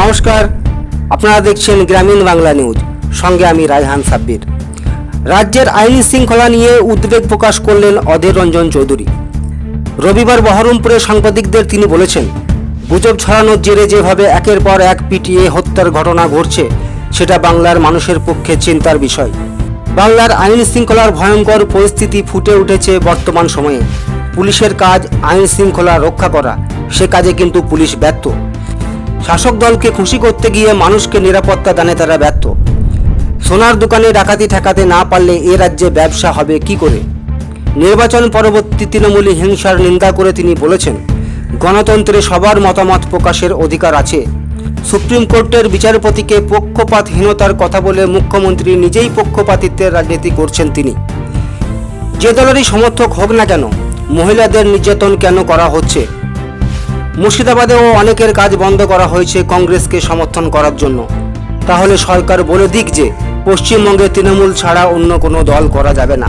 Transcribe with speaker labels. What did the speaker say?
Speaker 1: নমস্কার, আপনারা দেখছেন গ্রামীণ বাংলা নিউজ। সঙ্গে আমি রায়হান সাব্বির। রাজ্যের আইনি শৃঙ্খলা নিয়ে উদ্বেগ প্রকাশ করলেন অধীর রঞ্জন চৌধুরী। রবিবার বহরমপুরে সাংবাদিকদের তিনি বলেছেন, গুজব ছড়ানোর জেরে যেভাবে একের পর এক পিটিয়ে হত্যার ঘটনা ঘটছে, সেটা বাংলার মানুষের পক্ষে চিন্তার বিষয়। বাংলার আইন শৃঙ্খলার ভয়ঙ্কর পরিস্থিতি ফুটে উঠেছে বর্তমান সময়ে। পুলিশের কাজ আইন শৃঙ্খলা রক্ষা করা, সে কাজে কিন্তু পুলিশ ব্যর্থ। শাসক দলকে খুশি করতে গিয়ে মানুষকে নিরাপত্তা দানে তারা ব্যর্থ। সোনার দোকানে ডাকাতি ঠেকাতে না পারলে এ রাজ্যে ব্যবসা হবে কি করে? নির্বাচন পরবর্তী তৃণমূলী হিংসার নিন্দা করে তিনি বলেছেন, গণতন্ত্রে সবার মতামত প্রকাশের অধিকার আছে। সুপ্রিম কোর্টের বিচারপতিকে পক্ষপাতহীনতার কথা বলে মুখ্যমন্ত্রী নিজেই পক্ষপাতিত্বের রাজনীতি করছেন তিনি। যে দলেরই সমর্থক হোক না কেন, মহিলাদের নির্যাতন কেন করা হচ্ছে? মুর্শিদাবাদেও অনেকের কাজ বন্ধ করা হয়েছে কংগ্রেসকে সমর্থন করার জন্য। তাহলে সরকার বলে দিক যে, পশ্চিমবঙ্গে তৃণমূল ছাড়া অন্য কোনো দল করা যাবে না।